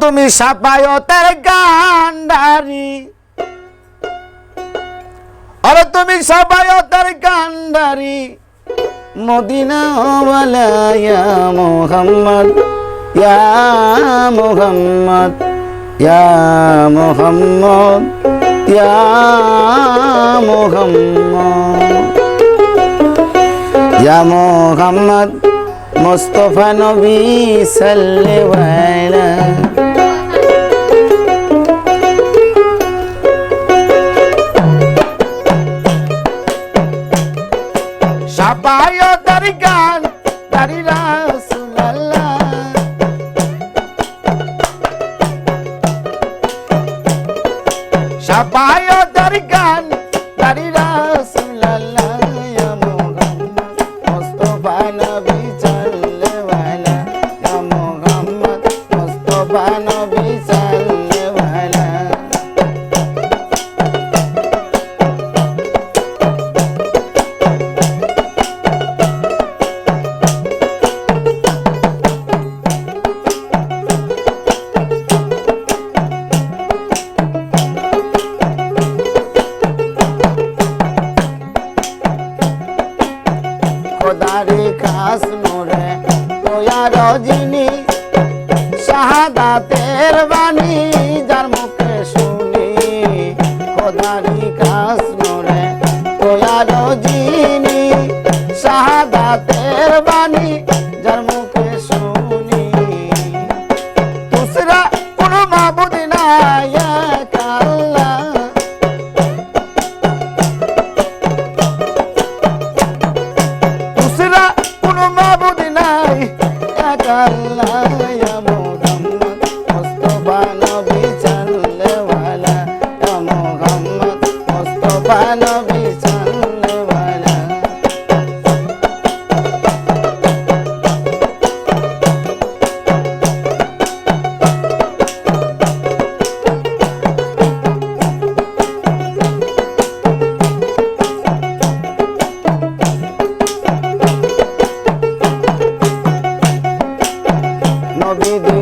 তুমি সাপায়তের গান্ডারি। আরে তুমি সাপায়তের গান্ডারি। মদিনাওয়ালায়া মোহাম্মদ, ইয়া মোহাম্মদ ইয়া মোহাম্মদ ইয়া মোহাম্মদ। ইয়া মোহাম্মদ, মোস্তফা নবী সাল্লাল্লাহু আলাইহি আপায় তার গান তারি রাসুলাল্লাহ সাপায় তার গান হাসনুরে তোয়া রজনী শাহাদাতের বাণী। convidei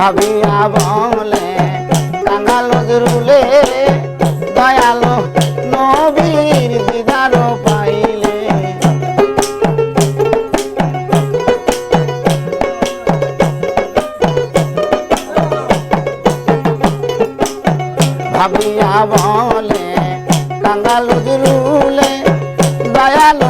ভাবিয়া বলে কাঙ্গাল রুলে দয়ালো নবীর দিদার পাইলে। ভাবিয়া বলে কাঙ্গাল রুলে দয়ালো